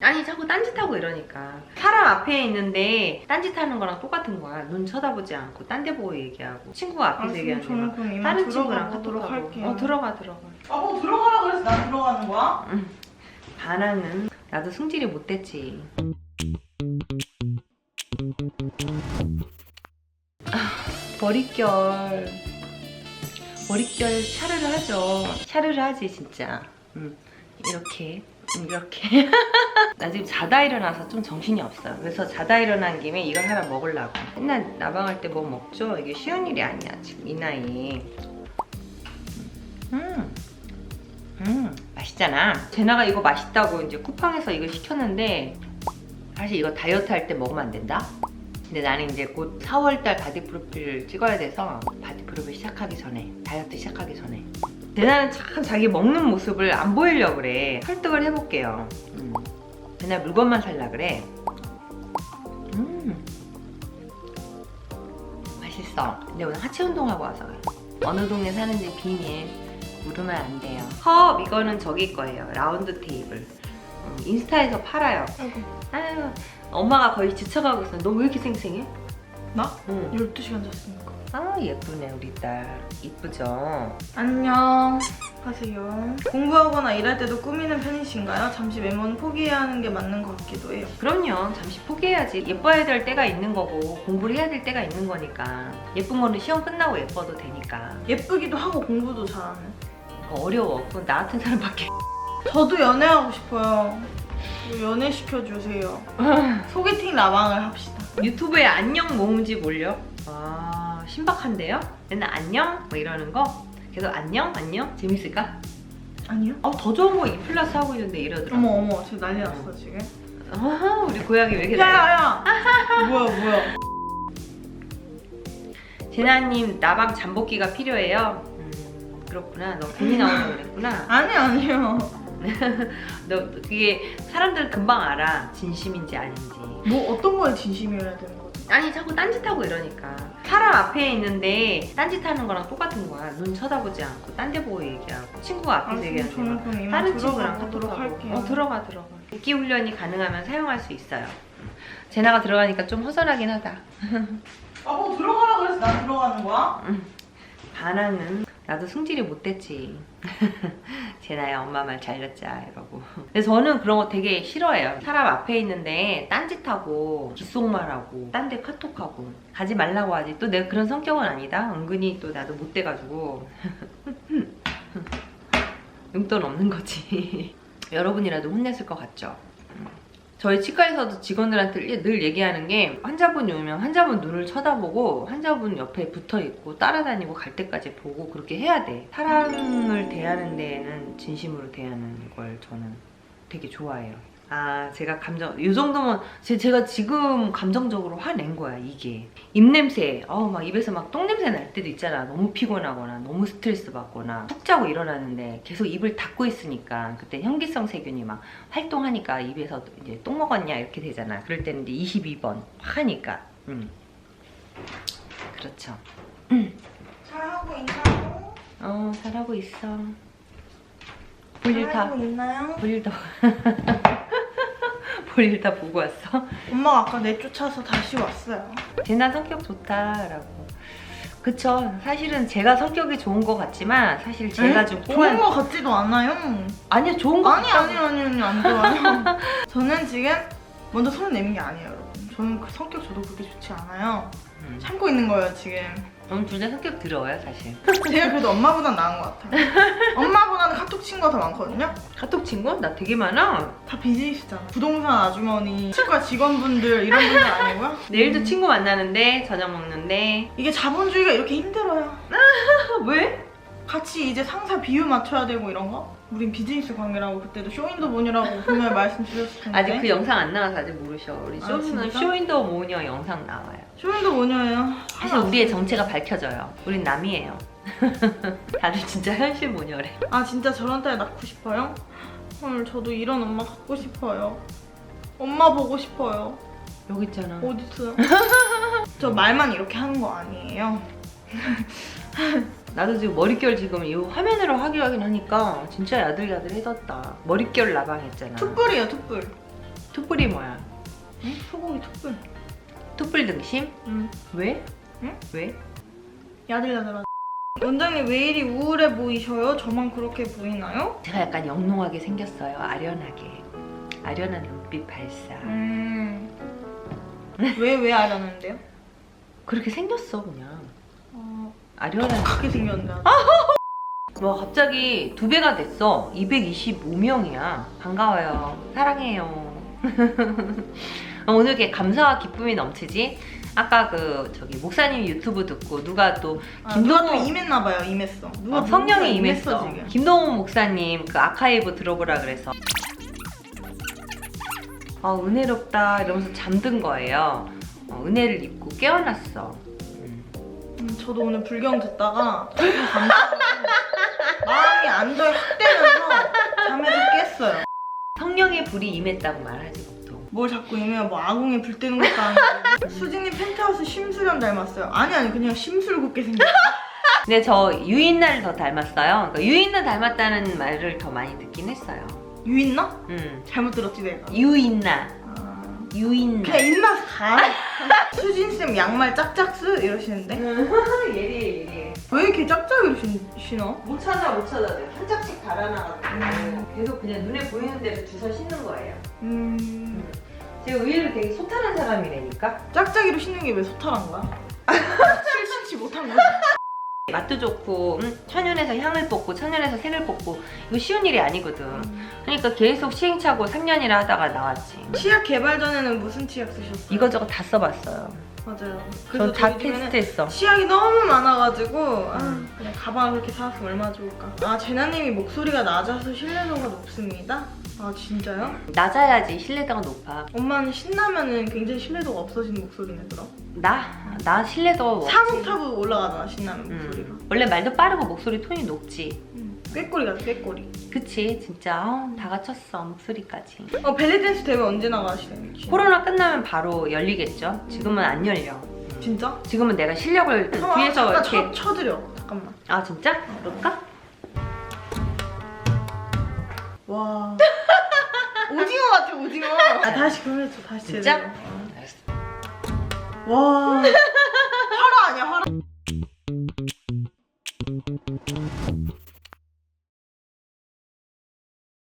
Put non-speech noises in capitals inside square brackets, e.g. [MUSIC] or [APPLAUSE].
아니 자꾸 딴짓하고 이러니까. 사람 앞에 있는데 딴짓하는 거랑 똑같은 거야. 눈 쳐다보지 않고 딴 데 보고 얘기하고. 친구가 앞에서 알았으면 얘기하는 저는 거 그럼 이만 다른 친구랑 들어가 보도록 카톡하고. 할게요. 어 들어가 들어가. 아, 뭐 들어가라 그래서 난 들어가는 거야? 반항은 나도 승질이 못 됐지. 아, 머릿결. 머릿결 샤르를 하죠. 샤르를 하지 진짜. 음, 이렇게. 음, 이렇게. [LAUGHS] 나 지금 자다 일어나서 좀 정신이 없어요. 그래서 자다 일어난 김에 이걸 하나 먹으려고. 맨날 나방할 때 뭐 먹죠? 이게 쉬운 일이 아니야 지금 이 나이에. 음. 음, 맛있잖아. 제나가 이거 맛있다고 이제 쿠팡에서 이거 시켰는데 사실 이거 다이어트 할 때 먹으면 안 된다. 근데 나는 이제 곧 4월달 바디 프로필을 찍어야 돼서 바디 프로필 시작하기 전에 다이어트 시작하기 전에 제나는 참 자기 먹는 모습을 안 보이려고 그래. 설득을 해볼게요. 음. 맨날 물건만 살라 그래. 음. 맛있어. 근데 오늘 하체 운동하고 와서 그래. 어느 동네 사는지 비밀 물으면 안 돼요. 컵 이거는 저기 거예요. 라운드 테이블. 음, 인스타에서 팔아요. 아이고, 아유 엄마가 거의 지쳐가고 있어. 너 왜 이렇게 생생해? 나? 응. 12시간 잤으니까. 아 예쁘네 우리 딸. 이쁘죠? 안녕. 하세요. 공부하거나 일할 때도 꾸미는 편이신가요? 잠시 외모는 포기해야 하는 게 맞는 것 같기도 해요. 그럼요. 잠시 포기해야지. 예뻐야 될 때가 있는 거고 공부를 해야 될 때가 있는 거니까. 예쁜 거는 시험 끝나고 예뻐도 되니까. 예쁘기도 하고 공부도 잘하는. 어려워. 그건 나 같은 사람밖에. 저도 연애하고 싶어요. 저 연애 시켜주세요. [LAUGHS] 소개팅 라방을 합시다. 유튜브에 안녕 모음지 몰려? 아 신박한데요? 맨날 안녕? 뭐 이러는 거? 계속 안녕? 안녕? 재밌을까? 아니요? 어, 더 좋은 거 이 플러스 하고 있는데 이러더라. 어머 어머 지금 난리 났어 지금. 아하, 우리 고양이 왜 이렇게 잘 야야. 뭐야 뭐야. [LAUGHS] 제나님 나방 잠복기가 필요해요? 음, 그렇구나. 너 나오려고 그랬구나. 아니 아니요. 너 그게 사람들 금방 알아. 진심인지 아닌지. 뭐 어떤 거에 진심이어야 되는 거죠? 아니 자꾸 딴짓하고 이러니까 사람 앞에 있는데 딴짓하는 거랑 똑같은 거야 눈 쳐다보지 않고 딴 데 보고 얘기하고 친구가 앞에서 얘기하는 저는 거 그럼 이만 다른 친구랑 카톡하고 할게요. 어 들어가 들어가 듣기 훈련이 가능하면 사용할 수 있어요 제나가 들어가니까 좀 허전하긴 하다 아, 뭐 들어가라 그래서 난 들어가는 거야? 반항은 나도 승질이 못 됐지. 제나야 엄마 말잘 듣자 이러고. 근데 저는 그런 거 되게 싫어해요. 사람 앞에 있는데 딴짓하고 귓속말하고 딴 데 카톡하고 가지 말라고 하지. 또 내가 그런 성격은 아니다. 은근히 또 나도 못 돼가지고. [LAUGHS] 용돈 없는 거지. [LAUGHS] 여러분이라도 혼냈을 것 같죠 저희 치과에서도 직원들한테 늘 얘기하는 게 환자분이 오면 환자분 눈을 쳐다보고 환자분 옆에 붙어 있고 따라다니고 갈 때까지 보고 그렇게 해야 돼. 사람을 대하는 데에는 진심으로 대하는 걸 저는 되게 좋아해요. 아, 제가 감정, 이 정도면 제, 제가 지금 감정적으로 화낸 거야, 이게. 입냄새, 어우, 막 입에서 막 똥냄새 날 때도 있잖아. 너무 피곤하거나, 너무 스트레스 받거나, 푹 자고 일어나는데 계속 입을 닫고 있으니까, 그때 현기성 세균이 막 활동하니까 입에서 이제 똥 먹었냐, 이렇게 되잖아. 그럴 때는 이제 22번 하니까. 음. 그렇죠. 잘하고 있나요? 어, 잘하고 있어. 볼일 다, 잘하고 있나요? 볼일 다, [LAUGHS] 볼일 다 보고 왔어? [LAUGHS] 엄마가 아까 내쫓아서 다시 왔어요. 제나 성격 좋다라고. 그쵸. 사실은 제가 성격이 좋은 것 같지만 사실 제가 응? 좀 좋은 거 같지도 않아요. 아니요 좋은 거 아니 아니 아니 아니 안 좋아요. [LAUGHS] 저는 지금 먼저 손을 내민 게 아니에요, 여러분. 저는 그 성격 저도 그렇게 좋지 않아요. 음. 참고 있는 거예요 지금. 저는 둘 다 성격 더러워요 사실. [LAUGHS] 제가 그래도 엄마보단 나은 것 같아요. 엄마보다는 카톡 친구가 더 많거든요. 카톡 친구? 나 되게 많아. 다 비즈니스잖아. 부동산 아주머니, 치과 직원분들 이런 분들 아니고요. [LAUGHS] 내일도 친구 만나는데 저녁 먹는데 이게 자본주의가 이렇게 힘들어요. 아, [LAUGHS] 왜? 같이 이제 상사 비율 맞춰야 되고 이런 거? 우린 비즈니스 관계라고 그때도 쇼윈도 모니라고 분명히 말씀드렸을 텐데 아직 그 영상 안 나와서 아직 모르셔. 우리 아, 쇼는 진짜? 쇼윈도우 모니어 영상 나와요. 쇼윈도 모니예요. 사실 우리의 정체가 밝혀져요. 우린 남이에요. [LAUGHS] 다들 진짜 현실 모녀래. 아 진짜 저런 딸 낳고 싶어요? 헐 저도 이런 엄마 갖고 싶어요. 엄마 보고 싶어요. 여기 있잖아. 어디 있어요? [LAUGHS] 저 말만 이렇게 하는 거 아니에요. [LAUGHS] 나도 지금 머릿결 지금 이 화면으로 하기 하긴 하니까 진짜 야들야들해졌다. 머릿결 라방 했잖아. 툭불이에요 툭불. 툭불이 뭐야? 응? 소고기 툭불. 툭불 등심? 응. 왜? 응? 왜? 야들야들하. 원장님 왜 이리 우울해 보이셔요? 저만 그렇게 보이나요? 제가 약간 영롱하게 생겼어요. 아련하게. 아련한 눈빛 발사. 음. 왜왜 알았는데요? 그렇게 생겼어 그냥. 어, 아련한. 크게 생겼는데. 와 갑자기 두 배가 됐어. 225명이야. 반가워요. 사랑해요. [LAUGHS] 오늘 이렇게 감사와 기쁨이 넘치지? 아까 그 저기 목사님 유튜브 듣고 누가 또 아, 누가 또 김동호- 임했나 봐요. 임했어. 누가 어, 성령이 임했어. 지금. 김동훈 목사님 그 아카이브 들어보라 그래서 아 은혜롭다 이러면서 잠든 거예요. 어, 은혜를 입고 깨어났어. 저도 오늘 불경 듣다가 조금 감사하고 마음이 안도에 확 되면서 잠에서 깼어요. 성령의 불이 임했다고 말하지 보통. 뭘 자꾸 이면 뭐 아궁에 불 때는 것도 아니고 수진이 펜트하우스 심수련 닮았어요. 아니 아니 그냥 심술궂게 생겼어. 근데 저 유인나를 더 닮았어요. 그러니까 유인나 닮았다는 말을 더 많이 듣긴 했어요. 유인나? 음. 잘못 들었지 내가. 유인나, 아, 유인나. 그냥 인나 가. 수진 쌤 양말 짝짝 쓰 이러시는데 예리해 예리해. 왜 이렇게 짝짝이로 신, 신어? 못 찾아 못 찾아. 한 짝씩 달아놔가지고 계속 그냥 눈에 보이는 대로 주워 신는 거예요. 음 제가 의외로 되게 소탈한 사람이라니까. 짝짝이로 신는 게 왜 소탈한 거야? [LAUGHS] 실신치 못한 거지. 맛도 좋고 음, 천연에서 향을 뽑고 천연에서 색을 뽑고 이거 쉬운 일이 아니거든. 그러니까 계속 시행착오 3년이나 하다가 나왔지. 치약 개발 전에는 무슨 치약 쓰셨어요? 이거저거 다 써봤어요. 맞아요. 전다 저희 집에는 테스트했어. 치약이 너무 많아가지고 아, 음. 그냥 가방을 그렇게 사왔으면 얼마나 좋을까. 아 제나님이 목소리가 낮아서 신뢰도가 높습니다. 아 진짜요? 낮아야지 신뢰도가 높아. 엄마는 신나면은 굉장히 신뢰도가 없어지는 목소리네 그럼. 나? 나 신뢰도. 사국타국 올라가잖아 신나면 목소리가. 음. 원래 말도 빠르고 목소리 톤이 높지. 음. 꾀꼬리 같아 꾀꼬리. 그치 진짜 어, 다 갖췄어 목소리까지. 어 벨리댄스 대회 언제 나가시나요? 코로나 끝나면 바로 열리겠죠. 지금은 안 열려. 음. 진짜? 지금은 내가 실력을 어, 뒤에서 잠깐 이렇게 쳐, 쳐드려. 잠깐만. 아 진짜? 그럴까? 와. [LAUGHS] 오징어 같아 오징어. 아 다시 그럼 해줘 다시 진짜? 제대로. 알았어. 와. [LAUGHS] 화라 아니야 화라.